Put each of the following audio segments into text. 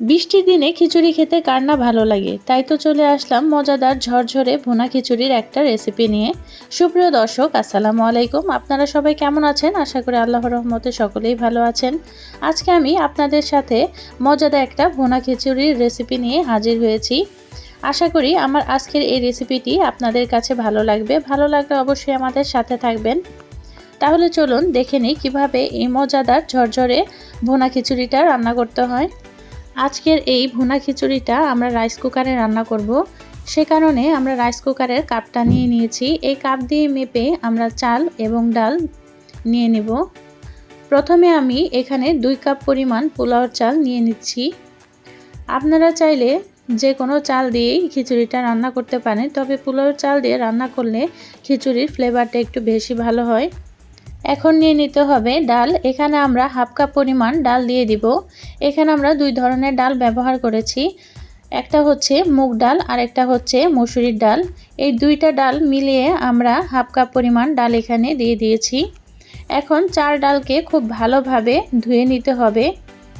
বৃষ্টির দিনে খিচুড়ি খেতে কার না ভালো লাগে? তাই তো চলে আসলাম মজাদার ঝরঝরে ভুনা খিচুড়ির একটা রেসিপি নিয়ে। সুপ্রিয় দর্শক, আসসালামু আলাইকুম। আপনারা সবাই কেমন আছেন? আশা করি আল্লাহ রহমতে সকলেই ভালো আছেন। আজকে আমি আপনাদের সাথে মজাদার একটা ভুনা খিচুড়ির রেসিপি নিয়ে হাজির হয়েছি। আশা করি আমার আজকের এই রেসিপিটি আপনাদের কাছে ভালো লাগবে। ভালো লাগলে অবশ্যই আমাদের সাথে থাকবেন। তাহলে চলুন দেখে নিই কীভাবে এই মজাদার ঝরঝরে ভুনা খিচুড়িটা রান্না করতে হয়। আজকের এই ভুনা খিচুড়িটা আমরা রাইস কুকারে রান্না করব। সে কারণে আমরা রাইস কুকারের কাপটা নিয়ে নিয়েছি। এই কাপ দিয়ে মেপে আমরা চাল এবং ডাল নিয়ে নেব। প্রথমে আমি এখানে দুই কাপ পরিমাণ পোলাওর চাল নিয়ে নিচ্ছি। আপনারা চাইলে যে কোনো চাল দিয়েই খিচুড়িটা রান্না করতে পারেন, তবে পোলাওর চাল দিয়ে রান্না করলে খিচুড়ির ফ্লেভারটা একটু বেশি ভালো হয়। এখন নিয়ে নিতে হবে ডাল। এখানে আমরা হাফ কাপ পরিমাণ ডাল দিয়ে দিব। এখানে আমরা দুই ধরনের ডাল ব্যবহার করেছি। একটা হচ্ছে মুগ ডাল আর একটা হচ্ছে মসুরির ডাল। এই দুইটা ডাল মিলিয়ে আমরা হাফ কাপ পরিমাণ ডাল এখানে দিয়ে দিয়েছি। এখন চার ডালকে খুব ভালোভাবে ধুয়ে নিতে হবে।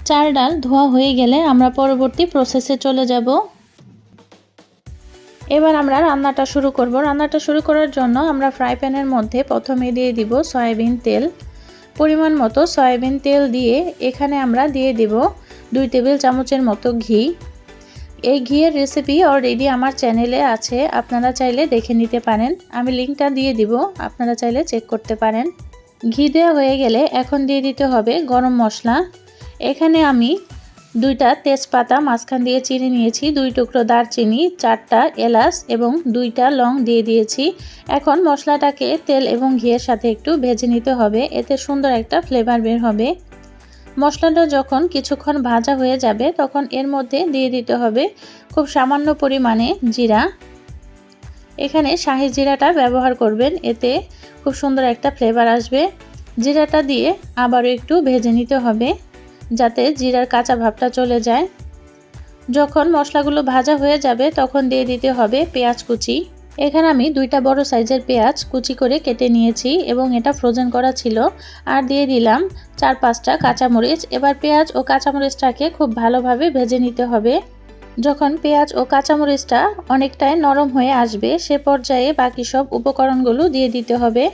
চার ডাল ধোয়া হয়ে গেলে আমরা পরবর্তী প্রসেসে চলে যাব। এবার আমরা রান্নাটা শুরু করব। রান্নাটা শুরু করার জন্য আমরা ফ্রাই প্যানের মধ্যে প্রথমে দিয়ে দিব সয়াবিন তেল। পরিমাণ মতো সয়াবিন তেল দিয়ে এখানে আমরা দিয়ে দিব দুই টেবিল চামচের মতো ঘি। এই ঘিয়ের রেসিপি অলরেডি আমার চ্যানেলে আছে, আপনারা চাইলে দেখে নিতে পারেন। আমি লিঙ্কটা দিয়ে দিব, আপনারা চাইলে চেক করতে পারেন। ঘি দেওয়া হয়ে গেলে এখন দিয়ে দিতে হবে গরম মশলা। এখানে আমি দুইটা তেজপাতা মাঝখান দিয়ে চিনি নিয়েছি, দুই টুকরো দারচিনি, চারটা এলাচ এবং দুইটা লং দিয়ে দিয়েছি। এখন মশলাটাকে তেল এবং ঘিয়ের সাথে একটু ভেজে নিতে হবে, এতে সুন্দর একটা ফ্লেভার বের হবে। মশলাটা যখন কিছুক্ষণ ভাজা হয়ে যাবে, তখন এর মধ্যে দিয়ে দিতে হবে খুব সামান্য পরিমাণে জিরা। এখানে শাহি জিরাটা ব্যবহার করবেন, এতে খুব সুন্দর একটা ফ্লেভার আসবে। জিরাটা দিয়ে আবারও একটু ভেজে নিতে হবে। যাতে জিরার কাঁচা ভাবটা চলে যায়। যখন মশলাগুলো ভাজা হয়ে যাবে, তখন দিয়ে দিতে হবে পেঁয়াজ কুচি। এখানে আমি দুইটা বড় সাইজের পেঁয়াজ কুচি করে কেটে নিয়েছি এবং এটা ফ্রোজেন করা ছিল। আর দিয়ে দিলাম চার পাঁচটা কাঁচামরিচ। এবার পেঁয়াজ ও কাঁচামরিচটাকে খুব ভালোভাবে ভেজে নিতে হবে। যখন পেঁয়াজ ও কাঁচামরিচটা অনেকটাই নরম হয়ে আসবে, সে পর্যায়ে বাকি সব উপকরণগুলো দিয়ে দিতে হবে।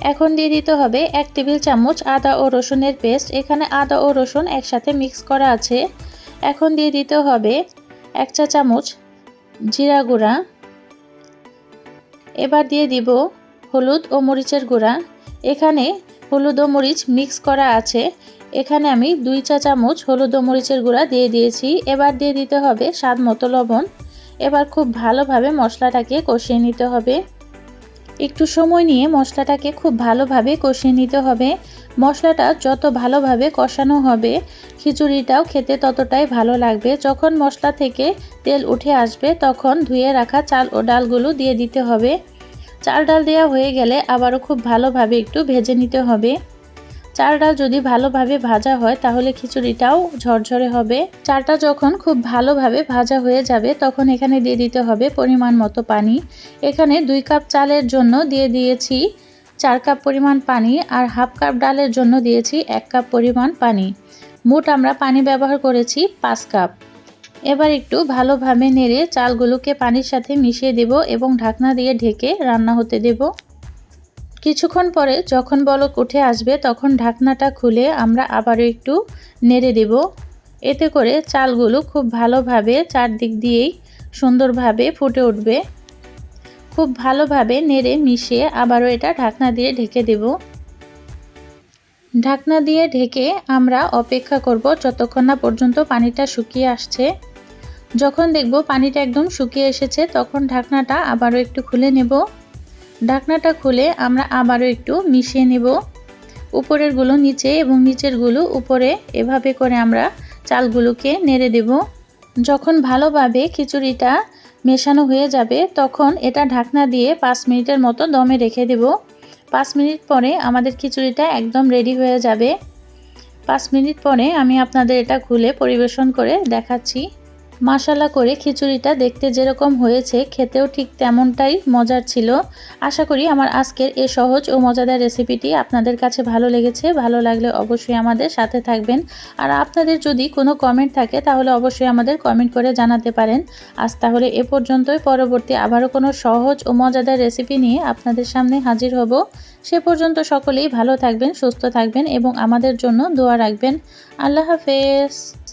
এখন দিয়ে দিতে হবে এক টেবিল চামচ আদা ও রসুনের পেস্ট। এখানে আদা ও রসুন একসাথে মিক্স করা আছে। এখন দিয়ে দিতে হবে এক চা চামচ জিরা গুঁড়া। এবার দিয়ে দিব হলুদ ও মরিচের গুঁড়া। এখানে হলুদ ও মরিচ মিক্স করা আছে। এখানে আমি দুই চা চামচ হলুদ ও মরিচের গুঁড়া দিয়ে দিয়েছি। এবার দিয়ে দিতে হবে স্বাদ মতো লবণ। এবার খুব ভালোভাবে মশলাটাকে কষিয়ে নিতে হবে। একটু সময় নিয়ে মশলাটাকে খুব ভালোভাবে কষিয়ে নিতে হবে। মশলাটা যত ভালোভাবে কষানো হবে, খিচুড়িটাও খেতে ততটাই ভালো লাগবে। যখন মশলা থেকে তেল উঠে আসবে, তখন ধুয়ে রাখা চাল ও ডালগুলো দিয়ে দিতে হবে। চাল ডাল দেওয়া হয়ে গেলে আবারও খুব ভালোভাবে একটু ভেজে নিতে হবে। চাল ডাল যদি ভালোভাবে ভাজা হয়, তাহলে খিচুড়িটাও ঝরঝরে হবে। চালটা যখন খুব ভালোভাবে ভাজা হয়ে যাবে, তখন এখানে দিয়ে দিতে হবে পরিমাণ মতো পানি। এখানে দুই কাপ চালের জন্য দিয়ে দিয়েছি চার কাপ পরিমাণ পানি আর হাফ কাপ ডালের জন্য দিয়েছি এক কাপ পরিমাণ পানি। মোট আমরা পানি ব্যবহার করেছি পাঁচ কাপ। এবার একটু ভালোভাবে নেড়ে চালগুলোকে পানির সাথে মিশিয়ে দেব এবং ঢাকনা দিয়ে ঢেকে রান্না হতে দেব। কিছুক্ষণ পরে যখন বলক উঠে আসবে, তখন ঢাকনাটা খুলে আমরা আবারও একটু নেড়ে দেব। এতে করে চালগুলো খুব ভালোভাবে চারদিক দিয়েই সুন্দরভাবে ফুটে উঠবে। খুব ভালোভাবে নেড়ে মিশিয়ে আবারও এটা ঢাকনা দিয়ে ঢেকে দেব। ঢাকনা দিয়ে ঢেকে আমরা অপেক্ষা করব যতক্ষণ না পর্যন্ত পানিটা শুকিয়ে আসছে। যখন দেখব পানিটা একদম শুকিয়ে এসেছে, তখন ঢাকনাটা আবারও একটু খুলে নেব। ঢাকনাটা খুলে আমরা আবারও একটু মিশিয়ে নেব। উপরেরগুলো নিচে এবং নিচেরগুলো উপরে এভাবে করে আমরা চালগুলোকে নেড়ে দেব। যখন ভালোভাবে খিচুড়িটা মেশানো হয়ে যাবে, তখন এটা ঢাকনা দিয়ে পাঁচ মিনিটের মতো দমে রেখে দেব। পাঁচ মিনিট পরে আমাদের খিচুড়িটা একদম রেডি হয়ে যাবে। পাঁচ মিনিট পরে আমি আপনাদের এটা খুলে পরিবেশন করে দেখাচ্ছি। মাসালা করে খিচুড়িটা দেখতে যেরকম হয়েছে, খেতেও ঠিক তেমনটাই মজার ছিল। আশা করি আমার আজকের এ সহজ ও মজাদার রেসিপিটি আপনাদের কাছে ভালো লেগেছে। ভালো লাগলে অবশ্যই আমাদের সাথে থাকবেন। আর আপনাদের যদি কোনো কমেন্ট থাকে, তাহলে অবশ্যই আমাদের কমেন্ট করে জানাতে পারেন। আজ তাহলে এ পর্যন্তই। পরবর্তী আবারও কোনো সহজ ও মজাদার রেসিপি নিয়ে আপনাদের সামনে হাজির হব। সে পর্যন্ত সকলেই ভালো থাকবেন, সুস্থ থাকবেন এবং আমাদের জন্য দোয়া রাখবেন। আল্লাহ হাফেজ।